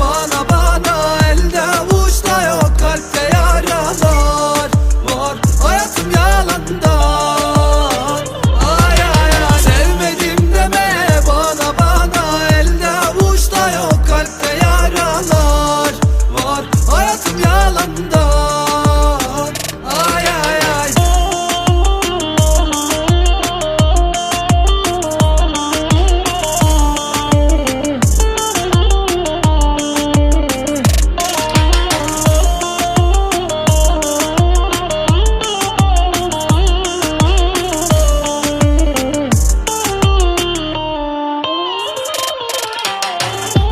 bana bana Elde avuçta yok kalpte yaralar Var. Hayatım yalanda. Ay ay ay. Sevmedim deme bana bana Elde avuçta yok kalpte yaralar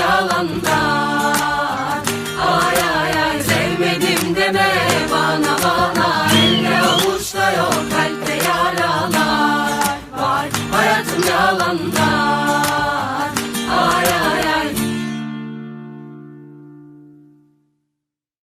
yalanda Ay ay ay Sevmedim deme bana bana. Elde avuçta yok kalpte yaralar Var. Hayatım yalanda